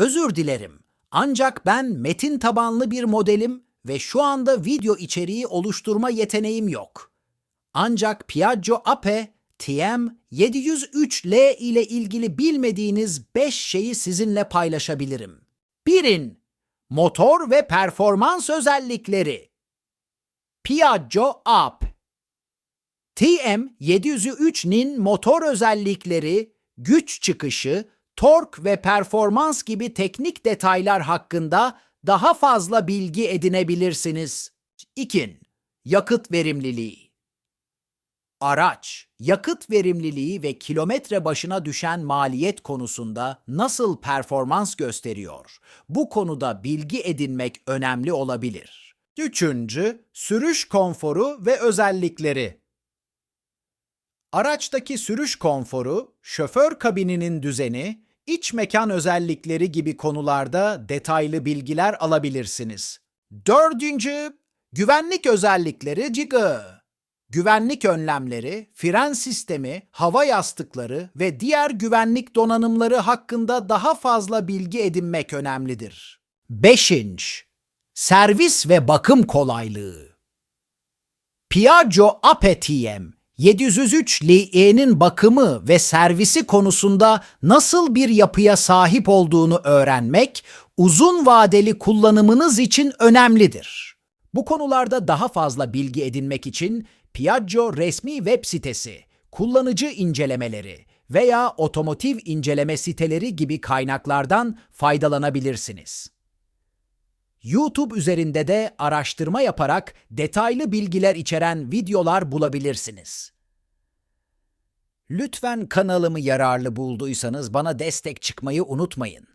Özür dilerim. Ancak ben metin tabanlı bir modelim ve şu anda video içeriği oluşturma yeteneğim yok. Ancak Piaggio Ape TM703L ile ilgili bilmediğiniz 5 şeyi sizinle paylaşabilirim. 1'in motor ve performans özellikleri. Piaggio Up TM703'nin motor özellikleri, güç çıkışı, tork ve performans gibi teknik detaylar hakkında daha fazla bilgi edinebilirsiniz. 2. Yakıt verimliliği Araç, yakıt verimliliği ve kilometre başına düşen maliyet konusunda nasıl performans gösteriyor? Bu konuda bilgi edinmek önemli olabilir. Üçüncü, sürüş konforu ve özellikleri. Araçtaki sürüş konforu, şoför kabininin düzeni, iç mekan özellikleri gibi konularda detaylı bilgiler alabilirsiniz. Dördüncü, güvenlik özellikleri cigı. Güvenlik önlemleri, fren sistemi, hava yastıkları ve diğer güvenlik donanımları hakkında daha fazla bilgi edinmek önemlidir. 5. Servis ve bakım kolaylığı Piaggio APTM 703 Li'nin bakımı ve servisi konusunda nasıl bir yapıya sahip olduğunu öğrenmek uzun vadeli kullanımınız için önemlidir. Bu konularda daha fazla bilgi edinmek için Piaggio resmi web sitesi, kullanıcı incelemeleri veya otomotiv inceleme siteleri gibi kaynaklardan faydalanabilirsiniz. YouTube üzerinde de araştırma yaparak detaylı bilgiler içeren videolar bulabilirsiniz. Lütfen kanalımı yararlı bulduysanız bana destek çıkmayı unutmayın.